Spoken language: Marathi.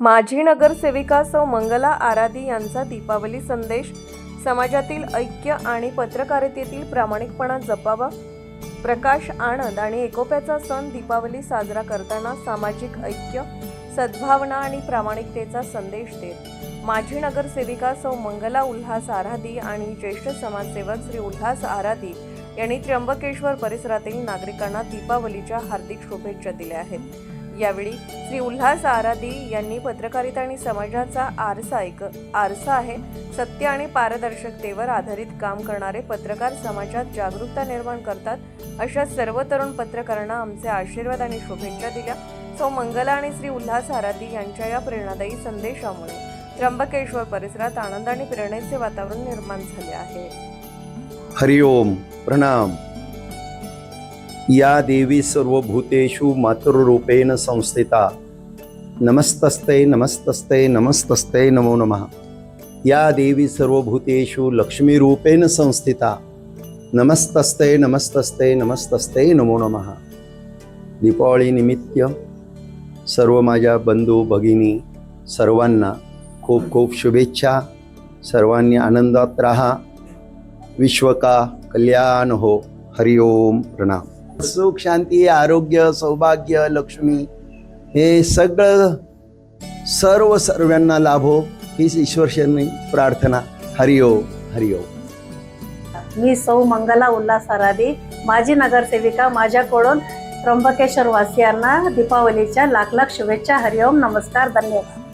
माजी नगरसेविका सौ मंगला आराधी यांचा दीपावली संदेश समाजातील ऐक्य आणि पत्रकारितेतील प्रामाणिकपणा जपावा. प्रकाश आनंद आणि एकोप्याचा सण दीपावली साजरा करताना सामाजिक ऐक्य सद्भावना आणि प्रामाणिकतेचा संदेश देत. माजी नगरसेविका सौ मंगला उल्हास आराधी आणि ज्येष्ठ समाजसेवक श्री उल्हास आराधी यांनी त्र्यंबकेश्वर परिसरातील नागरिकांना दीपावलीच्या हार्दिक शुभेच्छा दिल्या आहेत. यावेळी श्री उल्हास आराधी यांनी पत्रकारिता आणि समाजाचा आरसा एक आरसा आहे सत्य आणि पारदर्शकतेवर आधारित काम करणारे पत्रकार समाजात जागरूकता निर्माण करतात. अशा सर्व तरुण पत्रकारांना आमचे आशीर्वाद आणि शुभेच्छा दिल्या. सौ मंगला आणि श्री उल्हास आराधी यांच्या या प्रेरणादायी संदेशामुळे त्र्यंबकेश्वर परिसरात आनंद आणि प्रेरणेचे वातावरण निर्माण झाले आहे. हरिओम प्रणाम. या देवी सर्वभूतेषु मातृरूपेण संस्थिता. नमस्तस्ते नमस्तस्ते नमस्तस्ते नमो नमः. या देवी सर्वभूतेषु लक्ष्मीरूपेण संस्थिता. नमस्तस्ते नमस्तस्ते नमस्तस्ते नमो नमः. दीपावळीनिमित्त सर्व माझ्या बंधू भगिनी सर्वांना खूप खूप शुभेच्छा. सर्वांनी आनंदात राहा. विश्व का कल्याण हो. हरिओम प्रणाम. सुख शांती आरोग्य सौभाग्य लक्ष्मी हे सगळं सर्व सर्वांना लाभो हीच ईश्वरशनी प्रार्थना. हरिओ हरिओ मी सौ मंगला उल्हास आराधी माजी नगरसेविका माझ्याकडून त्र्यंबकेश्वर वासियांना दीपावलीच्या लाख लाख शुभेच्छा. हरिओम नमस्कार धन्यवाद.